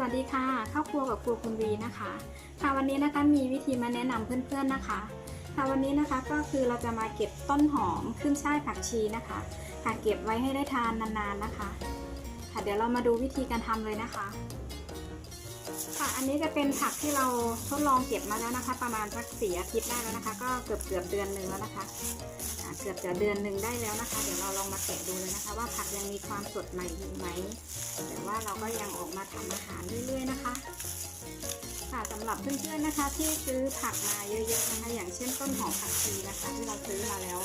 สวัสดีค่ะข้าวครัวกับครัวคุณวีนะคะ ค่ะวันนี้นะคะมีวิธีมาแนะนำเพื่อนๆนะคะ ค่ะวันนี้นะคะก็คือเราจะมาเก็บต้นหอมขึ้นช่ายผักชีนะคะค่ะเก็บไว้ให้ได้ทานนานๆนะคะ ค่ะเดี๋ยวเรามาดูวิธีการทำเลยนะคะ ค่ะอันนี้จะเป็นผักที่เราทดลองเก็บมาแล้วนะคะ ประมาณสักสี่อาทิตย์ได้แล้วนะคะ ก็เกือบเกือบเดือนหนึ่งแล้วนะคะ เกือบจะเดือนหนึ่งได้แล้วนะคะ เดี๋ยวเราลองมาแกะดูเลยนะคะ ว่าผักยังมีความสดใหม่อยู่ไหมแต่ว่าเราก็ยังออกมาทำอาหารเรื่อย ๆ นะคะ ค่ะสำหรับเพื่อนๆนะคะ ที่ซื้อผักมาเยอะๆนะคะอย่างเช่นต้นหอมผักชีนะคะ ที่เราซื้อมาแล้ว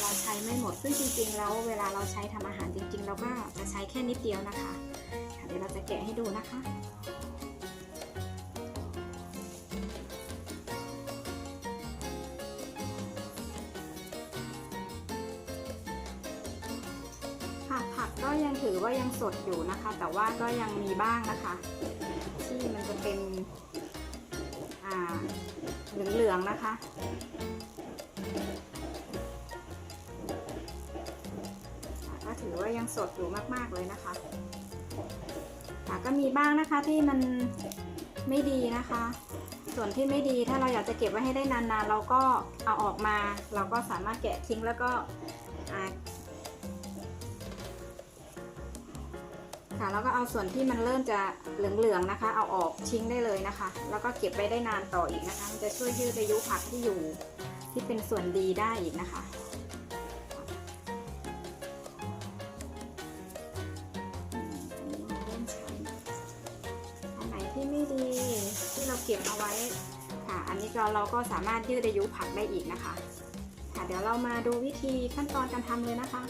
เราใช้ไม่หมดซึ่งจริงๆแล้วเวลาเราใช้ทำอาหารจริง ๆ เราก็จะใช้แค่นิดเดียวนะคะเดี๋ยวเราจะแกะให้ดูนะคะ ยังถือว่ายังสดอยู่นะคะ แต่ว่าก็ยังมีบ้างนะคะ ที่มันจะเป็นอ่าเหลืองๆนะคะก็ถือว่ายังสดอยู่มากๆเลยนะคะค่ะก็มีบ้างนะคะที่มันไม่ดีนะคะ ส่วนที่ไม่ดีถ้าเราอยากจะเก็บไว้ให้ได้นานๆ เราก็เอาออกมา เราก็สามารถแกะทิ้งแล้วก็ ค่ะ แล้วก็เอาส่วนที่มันเริ่มจะเหลืองๆนะคะ เอาออกทิ้งได้เลยนะคะ แล้วก็เก็บไว้ได้นานต่ออีกนะคะ มันจะช่วยยืดอายุผักที่อยู่ที่เป็นส่วนดีได้อีกนะคะอืมอันนี้มาเริ่มใช้อันไหนที่ไม่ดีที่เราเก็บเอาไว้ค่ะ อันนี้เราเราก็สามารถยืดอายุผักได้อีกนะคะ ค่ะ เดี๋ยวเรามาดูวิธีขั้นตอนการทำเลยนะคะ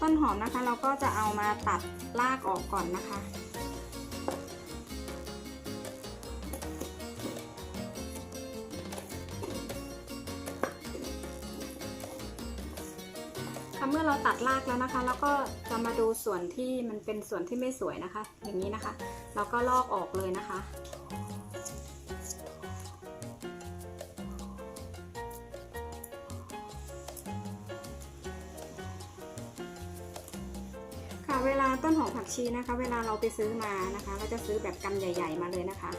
ต้นหอมนะคะเราก็จะเอามาตัดรากออกก่อนนะคะ เมื่อเราตัดรากแล้วนะคะ แล้วก็จะมาดูส่วนที่มันเป็นส่วนที่ไม่สวยนะคะ อย่างนี้นะคะ เราก็ลอกออกเลยนะคะ เวลาต้นหอมผักชีนะคะ เวลาเราไปซื้อมานะคะเราจะซื้อแบบกำใหญ่ ๆ มาเลยนะคะ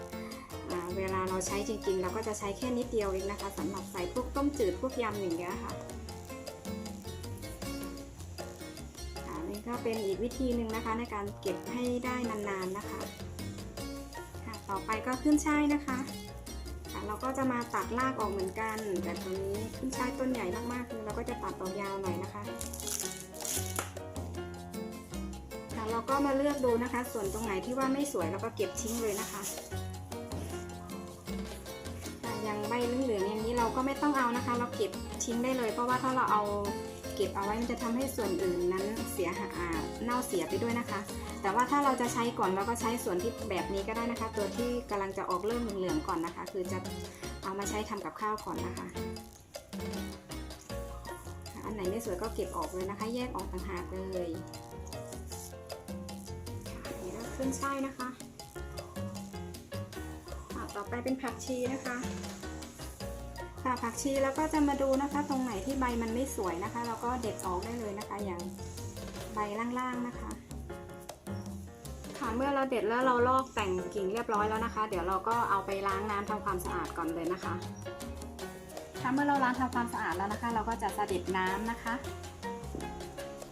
เวลาเราใช้จริงๆ เราก็จะใช้แค่นิดเดียวเองนะคะสำหรับใส่พวกต้มจืดพวกยำอย่างเงี้ยค่ะค่ะนี่ก็เป็นอีกวิธีหนึ่งนะคะ ในการเก็บให้ได้นานๆนะคะค่ะต่อไปก็ขึ้นช่ายนะคะค่ะเราก็จะมาตัดรากออกเหมือนกัน แต่ตรงนี้ขึ้นช่ายต้นใหญ่มากๆเลยเราก็จะตัดต่อยาวหน่อยนะคะ เราก็มาเลือกดูนะคะ ส่วนตรงไหนที่ว่าไม่สวยเราก็เก็บทิ้งเลยนะคะค่ะอย่างใบเหลืองๆอย่างนี้เราก็ไม่ต้องเอานะคะ เราเก็บทิ้งได้เลย เพราะว่าถ้าเราเอาเก็บเอาไว้มันจะทำให้ส่วนอื่นนั้นเสียหายเน่าเสียไปด้วยนะคะ แต่ว่าถ้าเราจะใช้ก่อนเราก็ใช้ส่วนที่แบบนี้ก็ได้นะคะ ตัวที่กำลังจะออกเริ่มเหลืองๆก่อนนะคะ คือจะเอามาใช้ทำกับข้าวก่อนนะคะ อันไหนไม่สวยก็เก็บออกเลยนะคะ แยกออกต่างหากเลย ขึ้นช่ายนะคะต่อไปเป็นผักชีนะคะค่ะผักชีแล้วก็จะมาดูนะคะ ตรงไหนที่ใบมันไม่สวยนะคะ เราก็เด็ดออกได้เลยนะคะ อย่างใบล่างๆนะคะ ค่ะเมื่อเราเด็ดแล้วเราลอกแต่งกิ่งเรียบร้อยแล้วนะคะ เดี๋ยวเราก็เอาไปล้างน้ำทำความสะอาดก่อนเลยนะคะค่ะเมื่อเราล้างทำความสะอาดแล้วนะคะ เราก็จะสะเด็ดน้ำนะคะ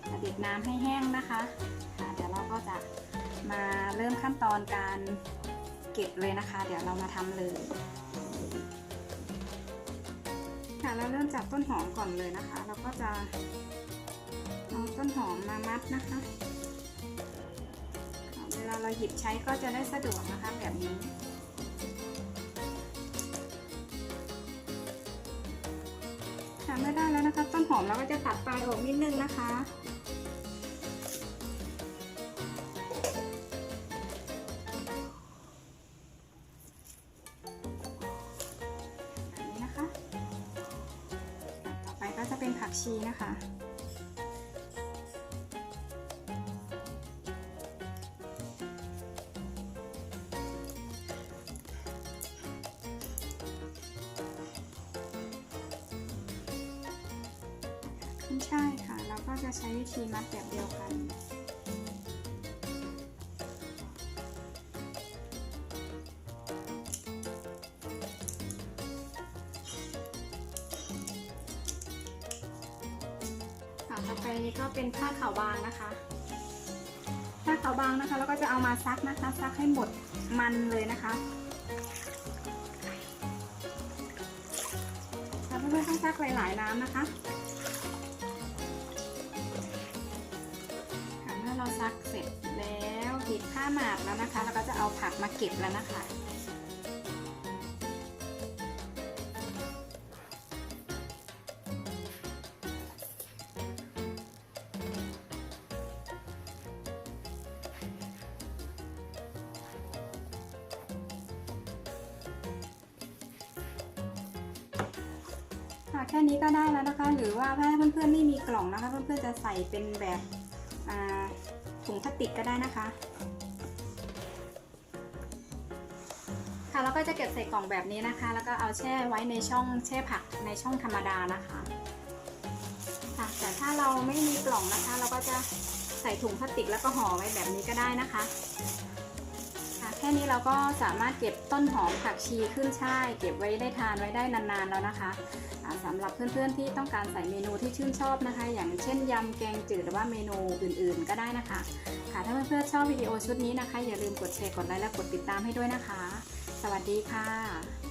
สะเด็ดน้ำให้แห้งนะคะค่ะเดี๋ยวเราก็จะ มาเริ่มขั้นตอนการเก็บเลยนะคะ เดี๋ยวเรามาทำเลยค่ะเราเริ่มจากต้นหอมก่อนเลยนะคะ เราก็จะเอาต้นหอมมามัดนะคะเวลาเราหยิบใช้ก็จะได้สะดวกนะคะแบบนี้ค่ะเมื่อได้แล้วนะคะ ต้นหอมเราก็จะตัดปลายออกนิดนึงนะคะ ชีนะคะ ขึ้นช่ายค่ะ เราก็จะใช้วิธีมัดแบบเดียวกัน ต่อไปนี้ก็เป็นผ้าขาวบางนะคะ ผ้าขาวบางนะคะแล้วก็จะเอามาซักนะคะ ซักให้หมดมันเลยนะคะค่ะเพื่อนๆต้องซักหลายๆน้ำนะคะค่ะเมื่อเราซักเสร็จแล้วติดผ้าหมาดแล้วนะคะ เราก็จะเอาผักมาเก็บแล้วนะคะ ค่ะแค่นี้ก็ได้แล้วนะคะ หรือว่าถ้าเพื่อนๆไม่มีกล่องนะคะ เพื่อนๆจะใส่เป็นแบบถุงพลาสติกก็ได้นะคะ ค่ะแล้วก็จะเก็บใส่กล่องแบบนี้นะคะ แล้วก็เอาแช่ไว้ในช่องแช่ผักในช่องธรรมดานะคะค่ะแต่ถ้าเราไม่มีกล่องนะคะ เราก็จะใส่ถุงพลาสติกแล้วก็ห่อไว้แบบนี้ก็ได้นะคะ ค่ะแค่นี้เราก็สามารถเก็บต้นหอมผักชีขึ้นช่ายเก็บไว้ได้ทานไว้ได้นานๆแล้วนะคะสำหรับเพื่อนๆที่ต้องการใส่เมนูที่ชื่นชอบนะคะ อย่างเช่นยำแกงจืดหรือว่าเมนูอื่นๆ ก็ได้นะคะ ค่ะถ้าเพื่อนๆชอบวิดีโอชุดนี้นะคะ อย่าลืมกดแชร์กดไลค์และกดติดตามให้ด้วยนะคะ สวัสดีค่ะ